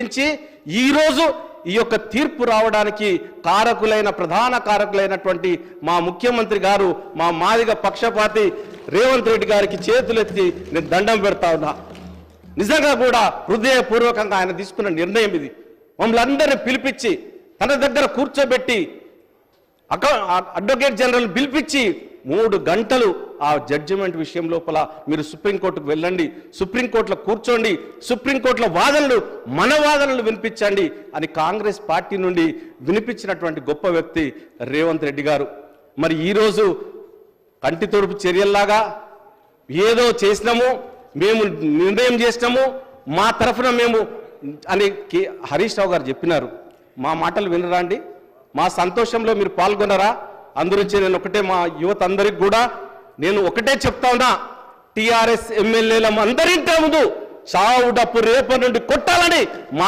నుంచి ఈరోజు ఈ యొక్క తీర్పు రావడానికి కారకులైన ప్రధాన కారకులైనటువంటి మా ముఖ్యమంత్రి గారు మా మాదిగ పక్షపాతి రేవంత్ రెడ్డి గారికి చేతులెత్తి నేను దండం పెడతా ఉన్నా. నిజంగా కూడా హృదయపూర్వకంగా ఆయన తీసుకున్న నిర్ణయం ఇది. మమ్మల్ని అందరిని పిలిపించి తన దగ్గర కూర్చోబెట్టి అడ్వకేట్ జనరల్ పిలిపించి మూడు గంటలు ఆ జడ్జిమెంట్ విషయం లోపల మీరు సుప్రీంకోర్టుకు వెళ్ళండి సుప్రీంకోర్టులో కూర్చోండి సుప్రీంకోర్టులో వాదనలు మన వాదనలు వినిపించండి అని కాంగ్రెస్ పార్టీ నుండి వినిపించినటువంటి గొప్ప వ్యక్తి రేవంత్ రెడ్డి గారు. మరి ఈరోజు కంటి తొడుపు చర్యల్లాగా ఏదో చేసినాము మేము నిర్ణయం చేసినాము మా తరఫున మేము అని కే హరీష్ రావు గారు చెప్పినారు. మా మాటలు వినరా అండి? మా సంతోషంలో మీరు పాల్గొనరా? అందురించి నేను ఒకటే మా యువత అందరికి కూడా నేను ఒకటే చెప్తా ఉన్నా టిఆర్ఎస్ ఎమ్మెల్యేల అందరింటే ముందు చావు డప్పు రేపటి నుండి కొట్టాలని మా